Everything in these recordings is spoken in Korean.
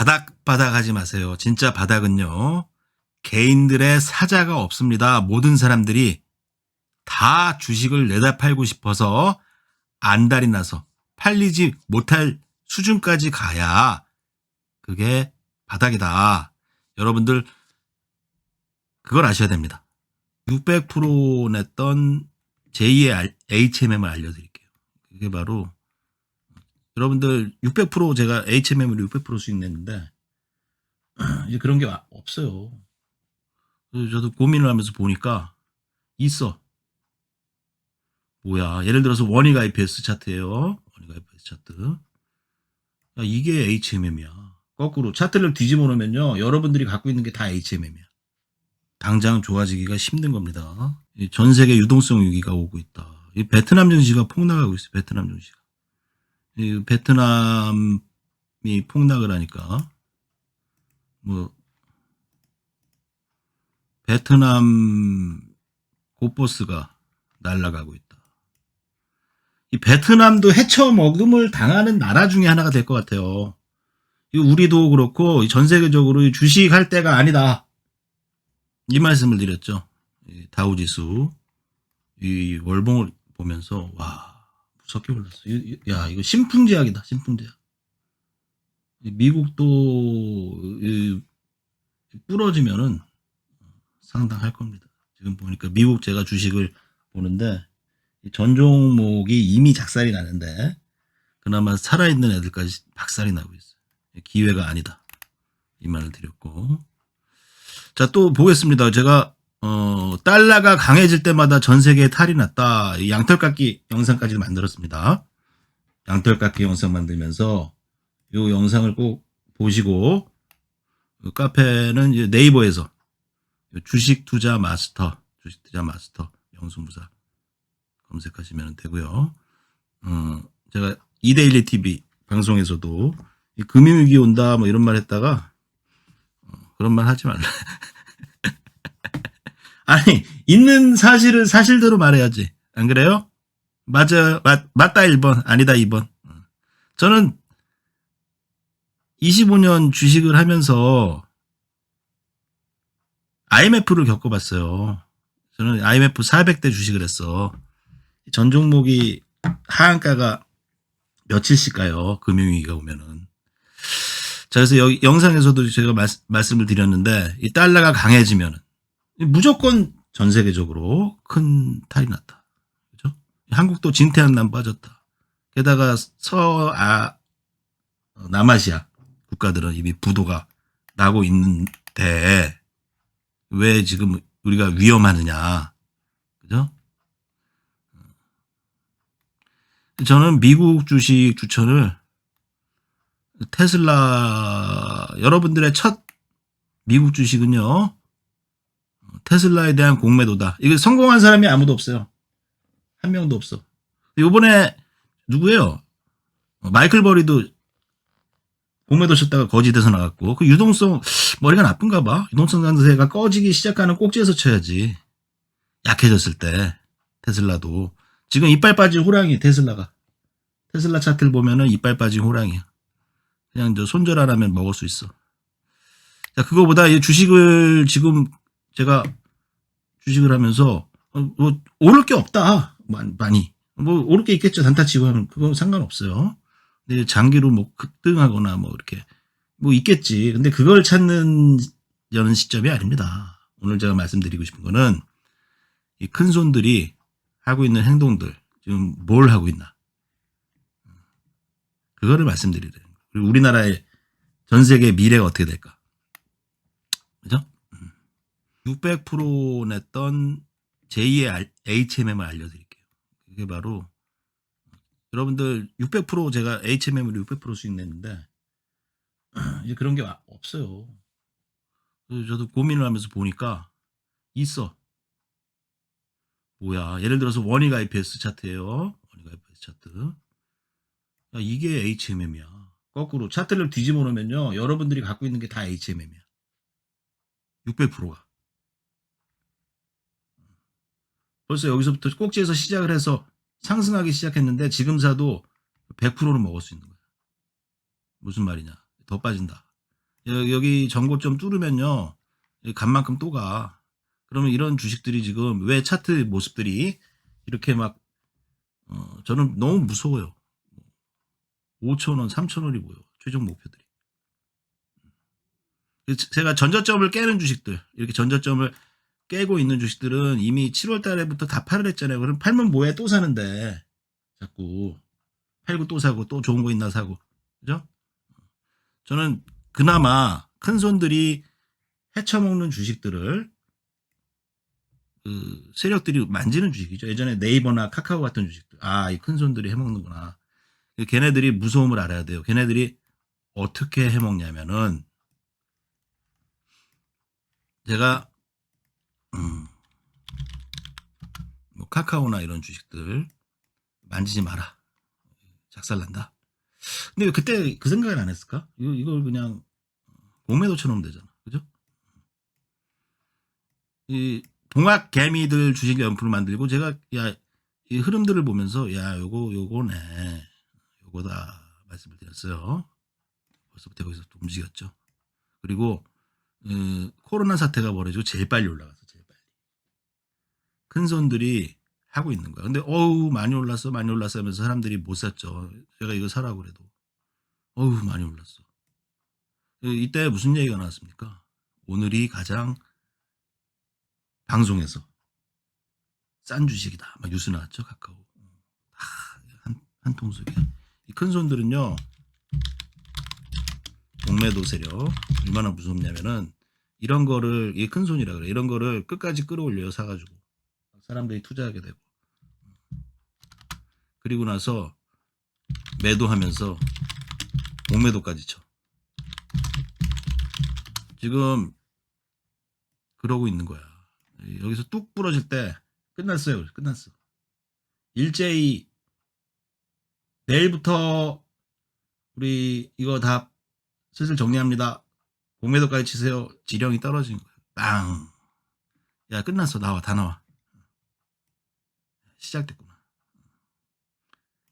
바닥 바닥 하지 마세요. 진짜 바닥은요. 개인들의 사자가 없습니다. 모든 사람들이 다 주식을 내다 팔고 싶어서 안달이 나서 팔리지 못할 수준까지 가야 그게 바닥이다. 여러분들 그걸 아셔야 됩니다. 600% 냈던 제2의 HMM을 알려드릴게요. 그게 바로 여러분들 600% 제가 HMM으로 600% 수익 냈는데 이제 그런 게 없어요. 그래서 저도 고민을 하면서 보니까 있어. 뭐야? 예를 들어서 원익 IPS 차트예요. 원익 IPS 차트. 야, 이게 HMM이야. 거꾸로 차트를 뒤집어 놓으면요. 여러분들이 갖고 있는 게 다 HMM이야. 당장 좋아지기가 힘든 겁니다. 이전 세계 유동성 위기가 오고 있다. 이 베트남 증시가 폭락하고 있어요. 베트남 증시가. 이 베트남이 폭락을 하니까 뭐 베트남 고버스가 날아가고 있다. 이 베트남도 해쳐 먹음을 당하는 나라 중에 하나가 될 것 같아요. 이 우리도 그렇고 전 세계적으로 이 주식할 때가 아니다. 이 말씀을 드렸죠. 이 다우지수 이 월봉을 보면서 와 이- 이- 야 이거 신풍제약이다. 신풍제약. 이 미국도 이 부러지면은 상당할 겁니다. 지금 보니까 미국 제가 주식을 보는데 이전 종목이 이미 작살이 나는데 그나마 살아있는 애들까지 박살이 나고 있어요. 기회가 아니다. 이 말을 드렸고 자 또 보겠습니다. 제가 어, 달러가 강해질 때마다 전 세계에 탈이 났다. 이 양털깎기 영상까지 만들었습니다. 양털깎기 영상 만들면서 이 영상을 꼭 보시고 그 카페는 네이버에서 주식 투자 마스터, 주식 투자 마스터 영수무사 검색하시면 되고요. 어, 제가 이데일리 TV 방송에서도 이 금융위기 온다 뭐 이런 말 했다가 어, 그런 말 하지 말라. 아니 있는 사실을 사실대로 말해야지. 안 그래요? 맞아 맞, 맞다 1번 아니다 2번. 어. 저는 25년 주식을 하면서 IMF를 겪어봤어요. 저는 IMF 400대 주식을 했어. 전 종목이 하한가가 며칠씩 가요. 금융위기가 오면은. 자, 그래서 여기 영상에서도 제가 말, 말씀을 드렸는데, 이 달러가 강해지면은, 무조건 전 세계적으로 큰 탈이 났다. 그죠? 한국도 진태한난 빠졌다. 게다가 서아, 어, 남아시아 국가들은 이미 부도가 나고 있는데, 왜 지금 우리가 위험하느냐. 그죠? 저는 미국 주식 추천을 테슬라 여러분들의 첫 미국 주식은요 테슬라에 대한 공매도다. 이게 성공한 사람이 아무도 없어요. 한 명도 없어. 요번에 누구예요? 어, 마이클 버리도 공매도 쳤다가 거지돼서 나갔고 그 유동성 머리가 나쁜가 봐. 유동성 상세가 꺼지기 시작하는 꼭지에서 쳐야지. 약해졌을 때 테슬라도 지금 이빨 빠진 호랑이 테슬라가 테슬라 차트를 보면은 이빨 빠진 호랑이야. 그냥 저 손절 안 하면 먹을 수 있어. 자 그거보다 이 주식을 지금 제가 주식을 하면서 어, 뭐 오를 게 없다 많- 많이 뭐 오를 게 있겠죠 단타치고 하면 그건 상관없어요. 근데 장기로 뭐 급등하거나 뭐 이렇게 뭐 있겠지. 근데 그걸 찾는 여는 시점이 아닙니다. 오늘 제가 말씀드리고 싶은 거는 이 큰 손들이 하고 있는 행동들 지금 뭘 하고 있나 그거를 말씀드리는 거예요. 우리나라의 전 세계 미래가 어떻게 될까? 600% 냈던 제2의 HMM을 알려드릴게요. 그게 바로 여러분들 600% 제가 HMM으로 600% 수익 냈는데 이제 그런 게 없어요. 저도 고민을 하면서 보니까 있어. 뭐야? 예를 들어서 원익 IPS 차트예요. 원익 IPS 차트. 야, 이게 HMM이야. 거꾸로 차트를 뒤집어 놓으면요. 여러분들이 갖고 있는 게 다 HMM이야. 600%가. 벌써 여기서부터 꼭지에서 시작을 해서 상승하기 시작했는데 지금 사도 100%는 먹을 수 있는 거야. 무슨 말이냐? 더 빠진다. 여- 여기 전고점 뚫으면요. 이 간만큼 또 가. 그러면 이런 주식들이 지금 왜 차트 모습들이 이렇게 막 어, 저는 너무 무서워요. 5천원, 3천원이 보여. 최종 목표들이. 제가 전저점을 깨는 주식들, 이렇게 전저점을 깨고 있는 주식들은 이미 7월 달에부터 다 팔을 했잖아요. 그럼 팔면 뭐해? 또 사는데. 자꾸. 팔고 또 사고, 또 좋은 거 있나 사고. 그죠? 저는 그나마 큰 손들이 헤쳐먹는 주식들을 그 세력들이 만지는 주식이죠. 예전에 네이버나 카카오 같은 주식들. 아, 이 큰 손들이 해먹는구나. 걔네들이 무서움을 알아야 돼요. 걔네들이 어떻게 해먹냐면은 제가 음, 뭐 카카오나 이런 주식들 만지지 마라. 작살난다. 근데 왜 그때 그 생각을 안 했을까? 이거, 이걸 그냥 공매도 쳐놓으면 되잖아. 그죠? 이 동학 개미들 주식 연풀을 만들고 제가 야, 이 흐름들을 보면서 야, 요거, 요거네. 요거다. 말씀을 드렸어요. 벌써부터 거기서 또 움직였죠. 그리고, 어, 코로나 사태가 벌어지고 제일 빨리 올라갔어. 제일 빨리. 큰 손들이 하고 있는 거야. 근데 어우 많이 올랐어 많이 올랐어 하면서 사람들이 못 샀죠. 제가 이거 사라고 그래도 어우 많이 올랐어. 이때 무슨 얘기가 나왔습니까? 오늘이 가장 방송에서 싼 주식이다. 막 뉴스 나왔죠 카카오. 한, 한 통속에. 이큰 손들은요. 공매도 세력 얼마나 무섭냐면은 이런 거를 이 큰 손이라 그래. 이런 거를 끝까지 끌어올려요 사가지고. 사람들이 투자하게 되고. 그리고 나서 매도하면서 공매도까지 쳐. 지금 그러고 있는 거야. 여기서 뚝 부러질 때 끝났어요. 끝났어. 일제히 내일부터 우리 이거 다 슬슬 정리합니다. 공매도까지 치세요. 지령이 떨어진 거야. 빵 야 끝났어. 나와. 다 나와 시작됐구나.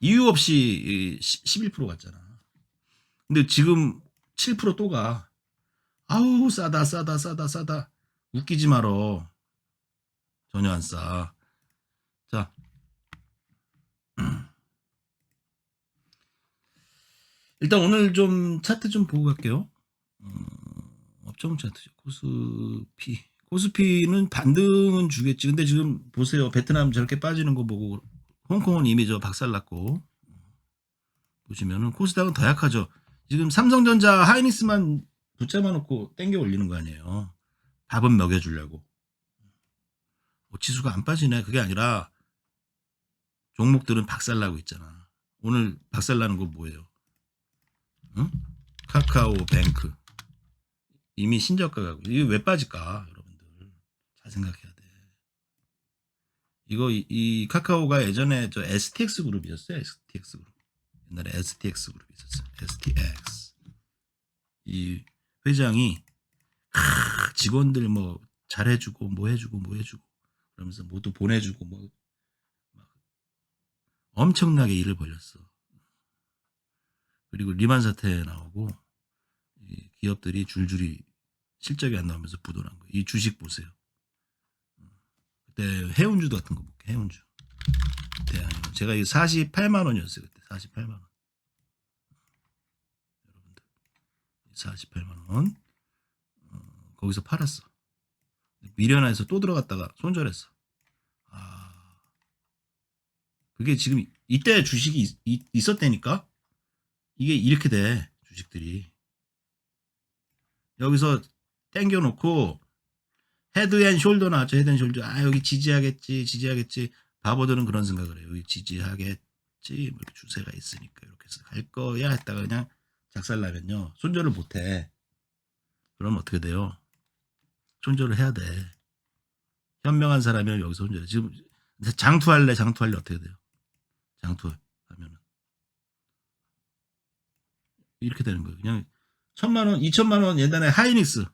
이유 없이 11% 갔잖아. 근데 지금 7%또 가. 아우 싸다 싸다 싸다 싸다. 웃기지 말어. 전혀 안 싸. 자. 일단 오늘 좀 차트 좀 보고 갈게요. 어, 업종 차트죠. 코스피. 코스피는 반등은 주겠지. 근데 지금 보세요. 베트남 저렇게 빠지는 거 보고 홍콩은 이미 저 박살났고 보시면은 코스닥은 더 약하죠. 지금 삼성전자 하이닉스만 붙잡아 놓고 땡겨 올리는 거 아니에요. 밥은 먹여주려고. 뭐 지수가 안 빠지네. 그게 아니라 종목들은 박살나고 있잖아. 오늘 박살나는 거 뭐예요? 응? 카카오 뱅크 이미 신저가 가고 이게 왜 빠질까? 잘 생각해야 돼. 이거 이, 이 카카오가 예전에 저 STX 그룹이었어요. STX 그룹. 옛날에 STX 그룹이 있었어요. STX. 이 회장이 하, 직원들 뭐 잘해주고 뭐 해주고 뭐 해주고 그러면서 모두 보내주고 뭐 엄청나게 일을 벌렸어. 그리고 리만 사태 나오고 기업들이 줄줄이 실적이 안 나오면서 부도난 거. 이 주식 보세요. 그때 해운주도 같은 거 볼게 해운주. 그때 제가 이거 48만 원이었어요 그때. 48만 원. 여러분들. 48만 원. 어, 거기서 팔았어. 미련해서 또 들어갔다가 손절했어. 아. 그게 지금 이때 주식이 있, 있, 있었다니까? 이게 이렇게 돼 주식들이. 여기서 땡겨놓고 헤드 앤 숄더 나왔죠. 헤드 앤 숄더. 아 여기 지지하겠지, 지지하겠지. 바보들은 그런 생각을 해요. 여기 지지하겠지. 뭐 이렇게 주세가 있으니까 이렇게 해서 갈 거야 했다가 그냥 작살나면요. 손절을 못해. 그럼 어떻게 돼요? 손절을 해야 돼. 현명한 사람이면 여기서 손절해. 지금 장투할래, 장투할래 어떻게 돼요? 장투하면은 이렇게 되는 거예요. 그냥 천만 원, 이천만 원 옛날에 하이닉스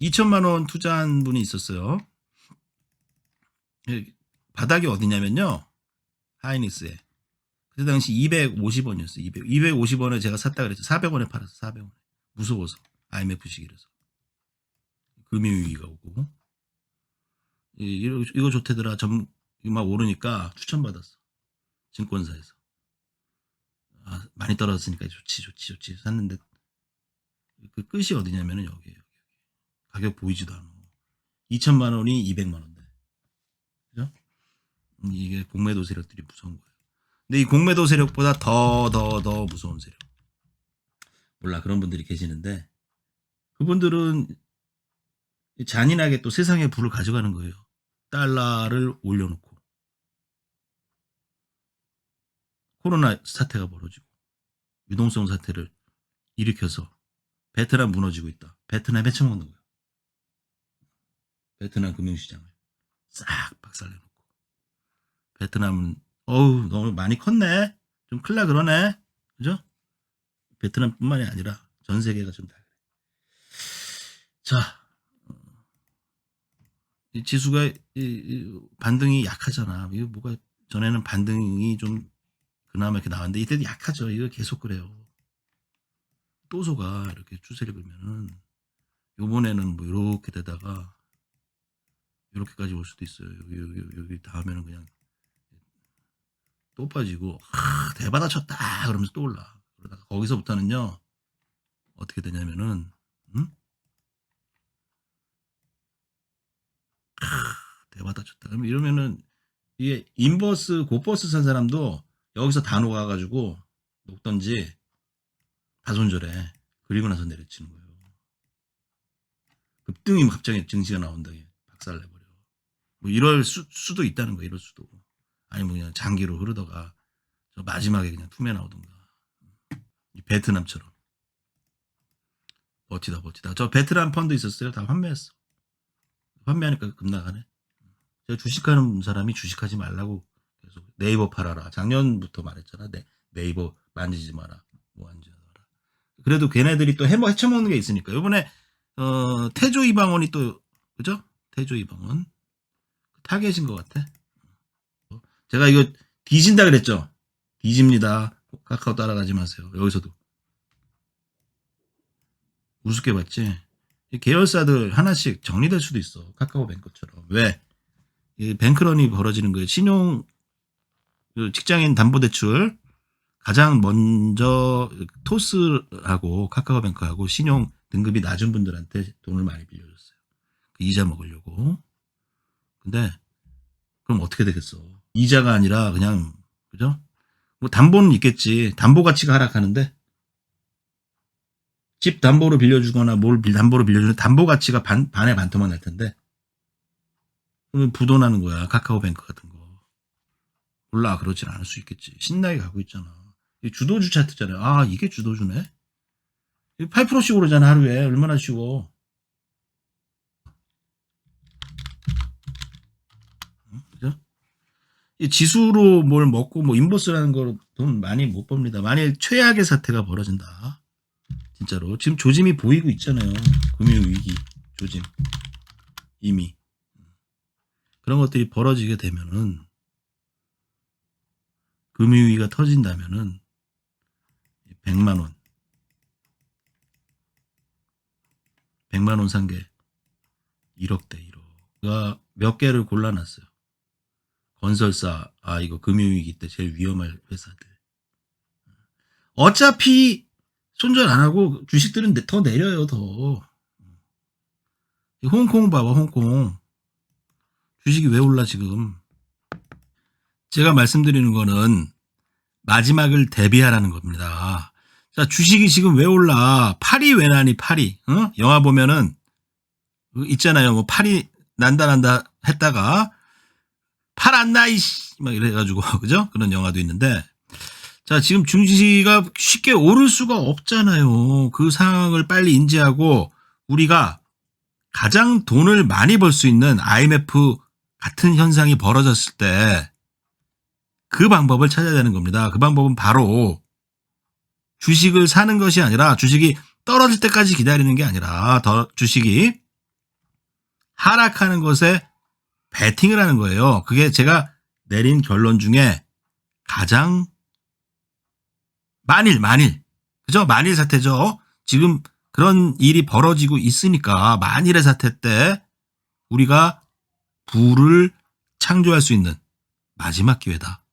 2천만 원 투자한 분이 있었어요. 바닥이 어디냐면요. 하이닉스에. 그 당시 250원이었어요. 200, 250원에 제가 샀다 그랬죠. 400원에 팔았어. 400원. 무서워서. IMF 시기라서. 금융위기가 오고. 이- 이거, 이거 좋대더라. 점, 막 오르니까 추천받았어. 증권사에서. 아, 많이 떨어졌으니까 좋지, 좋지, 좋지. 샀는데 그 끝이 어디냐면은 여기에요. 가격 보이지도 않아. 2천만 원이 200만 원대. 그죠? 음, 이게 공매도 세력들이 무서운 거예요. 근데 이 공매도 세력보다 더, 더, 더 무서운 세력. 몰라, 그런 분들이 계시는데, 그분들은 잔인하게 또 세상의 불을 가져가는 거예요. 달러를 올려놓고. 코로나 사태가 벌어지고, 유동성 사태를 일으켜서 베트남 무너지고 있다. 베트남 해쳐먹는 거야. 베트남 금융시장을 싹 박살내놓고. 베트남은 어우 너무 많이 컸네. 좀 클라 그러네. 그죠? 베트남뿐만이 아니라 전 세계가 좀 다 그래. 자, 어, 이 지수가 이- 이 반등이 약하잖아. 이거 뭐가 전에는 반등이 좀 그나마 이렇게 나왔는데 이때도 약하죠. 이거 계속 그래요. 또 속아 이렇게 추세를 그면은 요번에는 뭐 이렇게 되다가 이렇게까지 올 수도 있어요. 여기 여기 여기 다음에는 그냥 또 빠지고 아, 대바다 쳤다 그러면서 또 올라. 그러다가 거기서부터는요 어떻게 되냐면은 음? 아, 대바다 쳤다. 그럼 이러면은 이게 인버스 고버스 산 사람도 여기서 다 녹아가지고 녹던지 다 손절해. 그리고 나서 내려치는 거예요. 급등이 갑자기 증시가 나온다. 박살 내버려. 뭐 이럴 수, 수도 있다는 거야. 이럴 수도. 아니면 그냥 장기로 흐르다가 저 마지막에 그냥 투매 나오던가. 이 베트남처럼. 버티다 버티다. 저 베트남 펀드 있었어요. 다 환매했어. 환매하니까 급나가네. 제가 주식하는 사람이 주식하지 말라고 계속 네이버 팔아라. 작년부터 말했잖아. 네, 네이버 만지지 마라. 뭐 만지지 마라. 그래도 걔네들이 또 해머 헤쳐먹는 게 있으니까. 이번에 어, 태조 이방원이 또 그죠? 태조 이방원 타겟인 것 같아. 제가 이거 뒤진다 그랬죠? 뒤집니다. 카카오 따라가지 마세요. 여기서도. 우습게 봤지? 이 계열사들 하나씩 정리될 수도 있어. 카카오뱅크처럼. 왜? 이 뱅크런이 벌어지는 거예요. 신용, 그 직장인 담보대출 가장 먼저 토스하고 카카오뱅크하고 신용 등급이 낮은 분들한테 돈을 많이 빌려줬어요. 그 이자 먹으려고. 근데 그럼 어떻게 되겠어? 이자가 아니라 그냥 그죠? 뭐 담보는 있겠지. 담보 가치가 하락하는데 집 담보로 빌려주거나 뭘 빌- 담보로 빌려주는 담보 가치가 반, 반에 반토막 날 텐데 그러면 부도나는 거야. 카카오뱅크 같은 거. 몰라 그러진 않을 수 있겠지. 신나게 가고 있잖아. 이 주도주 차트잖아요. 아 이게 주도주네. 8%씩 오르잖아 하루에 얼마나 쉬워. 응? 그죠? 이 지수로 뭘 먹고 뭐 인버스라는 걸 돈 많이 못 법니다. 만일 최악의 사태가 벌어진다. 진짜로 지금 조짐이 보이고 있잖아요. 금융 위기 조짐 이미 그런 것들이 벌어지게 되면은 금융 위기가 터진다면은 100만 원 100만 원산게 1억대 1억. 몇 개를 골라놨어요. 건설사, 아, 이거 금융위기 때 제일 위험할 회사들. 어차피 손절 안 하고 주식들은 내- 더 내려요, 더. 이 홍콩 봐봐, 홍콩. 주식이 왜 올라, 지금. 제가 말씀드리는 거는 마지막을 대비하라는 겁니다. 자, 주식이 지금 왜 올라? 파리 왜 나니, 파리. 어? 영화 보면은, 그 있잖아요. 뭐, 파리 난다, 난다 했다가, 팔안 나, 이씨! 막 이래가지고, 그죠? 그런 영화도 있는데, 자, 지금 중지가 쉽게 오를 수가 없잖아요. 그 상황을 빨리 인지하고, 우리가 가장 돈을 많이 벌 수 있는 IMF 같은 현상이 벌어졌을 때, 그 방법을 찾아야 되는 겁니다. 그 방법은 바로, 주식을 사는 것이 아니라, 주식이 떨어질 때까지 기다리는 게 아니라, 더, 주식이 하락하는 것에 베팅을 하는 거예요. 그게 제가 내린 결론 중에 가장 만일, 만일. 그죠? 만일 사태죠. 지금 그런 일이 벌어지고 있으니까 만일의 사태 때 우리가 부를 창조할 수 있는 마지막 기회다.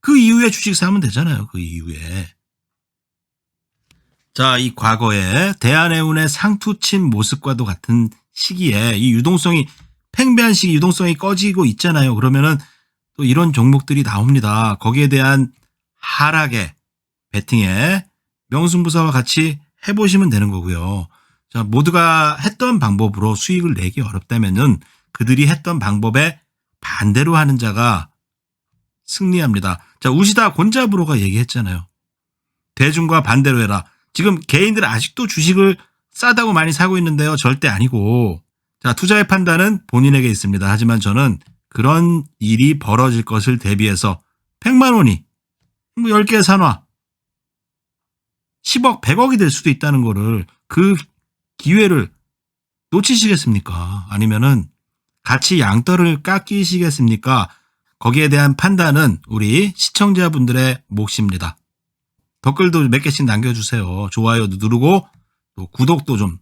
그 이후에 주식 사면 되잖아요. 그 이후에. 자, 이 과거에 대한해운의 상투친 모습과도 같은 시기에 이 유동성이 팽배한 시기 유동성이 꺼지고 있잖아요. 그러면은 또 이런 종목들이 나옵니다. 거기에 대한 하락에 베팅에 명승부사와 같이 해보시면 되는 거고요. 자, 모두가 했던 방법으로 수익을 내기 어렵다면은 그들이 했던 방법에 반대로 하는 자가 승리합니다. 자, 우시다 곤자브로가 얘기했잖아요. 대중과 반대로 해라. 지금 개인들 아직도 주식을 싸다고 많이 사고 있는데요. 절대 아니고. 자, 투자의 판단은 본인에게 있습니다. 하지만 저는 그런 일이 벌어질 것을 대비해서 100만 원이 뭐 10개 산화 10억, 100억이 될 수도 있다는 거를 그 기회를 놓치시겠습니까? 아니면은 같이 양떨을 깎이시겠습니까? 거기에 대한 판단은 우리 시청자분들의 몫입니다. 댓글도 몇 개씩 남겨주세요. 좋아요도 누르고 또 구독도 좀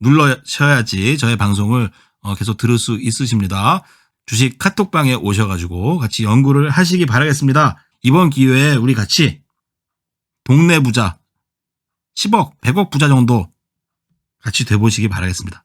눌러셔야지 저의 방송을 어, 계속 들을 수 있으십니다. 주식 카톡방에 오셔가지고 같이 연구를 하시기 바라겠습니다. 이번 기회에 우리 같이 동네 부자 10억, 100억 부자 정도 같이 돼보시기 바라겠습니다.